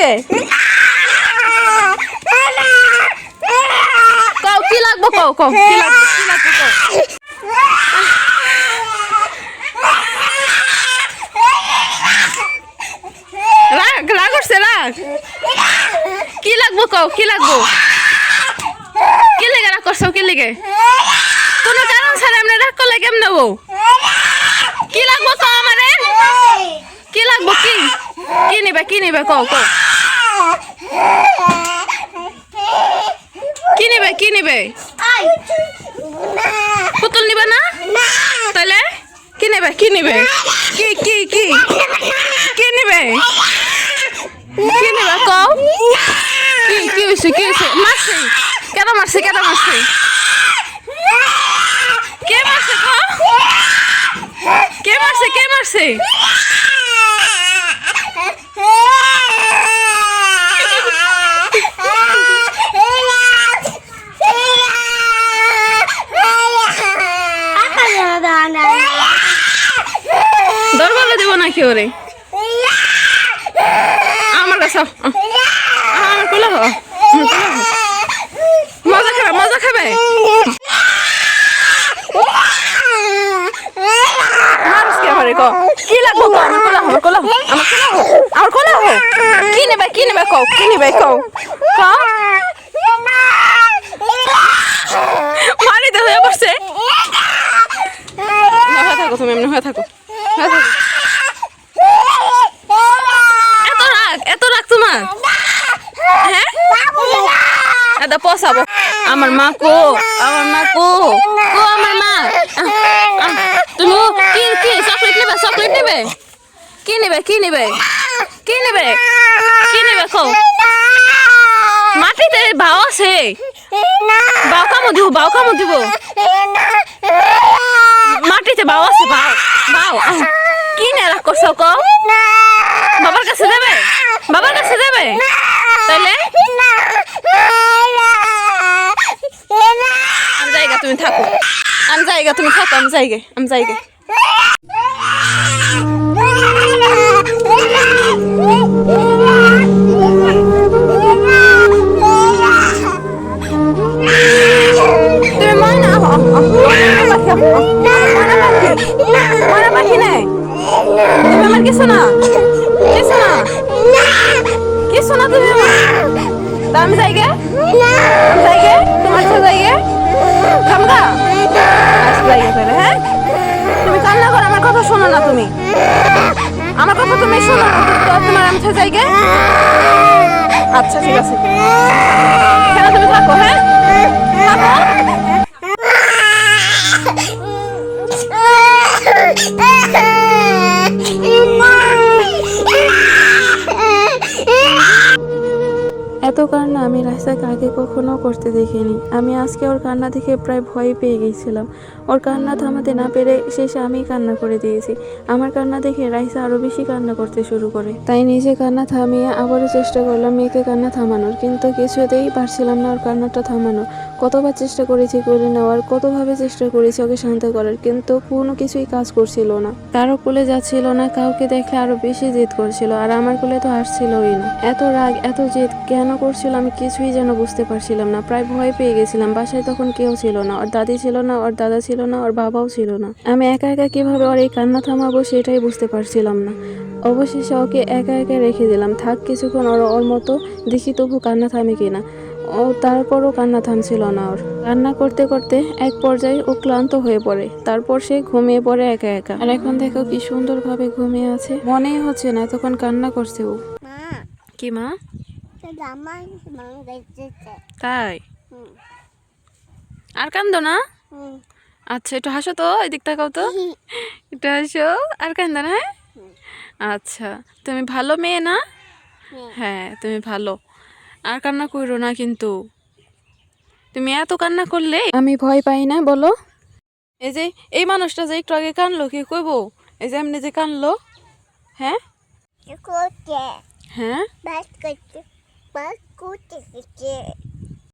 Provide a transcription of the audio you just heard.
মানুষ কে? কও, কি লাগবো কও কও, কি লাগবো কি লাগবো কও? কি লাগবো কও, কি লাগবো? কি লেগে রাগ করছ, কি লেগে? কোনো কারণ ছাড়া আমরা রাগ করলে কেমন নেব কি লাগবো কও আমারে? কি লাগবো, কি? কি নিবে কি নিবে, কও কও। কি নিবে কি নিবে পুতুল নিবে না তাহলে কি নেবে কি নেবে কি কি কি কি নেবে কি নেবে কও কি কি হয়েছে কি হয়েছে মারছে কেন মারছে কেন মারছে কে মারছে কও কে মারছে কে মারছে দেবো নাকি ওরে? আমার কাছে। আমার কোলে হো। মজা খাবে মজা খাবে? কি কি? কি কি? থাকো তুমি, এমনি হয়ে থাকো এত রাগ এত রাগ তোমার হ্যাঁ এটা পসাবো আমার মা কো আমার মা কো কো আমার মা আহ, আহ, তুমি কি কি চকলেট নেবে চকলেট নেবে কি নেবে? কি নেবে? কি নেবে? কি নেবে কো মাটিতে ভাও আছে। বাও কামো দিব বাও কামো দিব। মাটিতে বাও আছে বাও আহ, কি নে রাগ করছ কও? বাবার কাছে দেবে? বাবার কাছে দেবে? তাইলে? আমি জায়গা তুমি থাকো। আমি জায়গা তুমি থাকো আমি জায়গা আমি জায়গা পাখি নাই? তুমি আমার কিছু না? কিছু না? কিছু না তুমি আমার? আমি জায়গা আমি জায়গা তোমার সাথে জায়গা খামগা আচ্ছা জায়গা করে হ্যাঁ? তুমি কান্না করো, আমার কথা শোনো না তুমি। আমার কথা তুমি শোনো তোমার আমি সাথে জায়গা আচ্ছা ঠিক আছে। কেন তুমি থাকো হ্যাঁ? থাকো? কান্না আমি রাস্তাকে আগে কখনো করতে দেখিনি। আমি আজকে ওর কান্না দেখে প্রায় ভয় পেয়ে গেছিলাম ওর কান্না থামাতে না পেরে শেষে আমি কান্না করে দিয়েছি। আমার কান্না দেখে রাইসা আরও বেশি কান্না করতে শুরু করে। তাই নিজে কান্না থামিয়ে আবারও চেষ্টা করলাম মেয়েকে কান্না থামানোর, কিন্তু কিছুতেই পারছিলাম না ওর কান্নাটা থামানো কতবার চেষ্টা করেছি করে নেওয়ার, কতভাবে চেষ্টা করেছি ওকে শান্ত করার, কিন্তু কোনো কিছুই কাজ করছিল না। কারও কোলে যাচ্ছিল না, কাউকে দেখলে আরও বেশি জেদ করছিল, আর আমার কোলে তো আসছিলই না। এত রাগ, এত জেদ, কেন করছিল আমি কিছুই যেন বুঝতে পারছিলাম না। প্রায় ভয় পেয়ে গেছিলাম বাসায় তখন কেউ ছিল না ওর দাদি ছিল না ওর দাদা ছিল না ওর বাবাও ছিল না। আমি একা একা কীভাবে ওর এই কান্না থামাবো সেটাই বুঝতে পারছিলাম না। অবশেষে ওকে একা একা রেখে দিলাম। থাক কিছুক্ষণ ওর ওর মতো দেখি তবু কান্না থামে কিনা ও তারপরও কান্না থামছিল না ওর। কান্না করতে করতে এক পর্যায়ে ও ক্লান্ত হয়ে পড়ে। তারপর সে ঘুমিয়ে পড়ে একা একা। আর এখন দেখো কি সুন্দরভাবে ঘুমিয়ে আছে। মনেই হচ্ছে না তখন কান্না করছে ও। কি মা? তাই? আর কান্দো না? আচ্ছা একটু হাসো তো এদিক তাকাও তো। একটু হাসো আর কান্দো না হ্যাঁ? আচ্ছা তুমি ভালো মেয়ে না? হ্যাঁ। তুমি ভালো। আর কান্না করো না কিন্তু। তুমি এত কান্না করলে? আমি ভয় পাই না বলো। এই যে এই মানুষটা যে একটু আগে কানলো কি কইবো? এই যে এমনি যে কানলো হ্যাঁ? হ্যাঁ? বাস করতে বাস করতে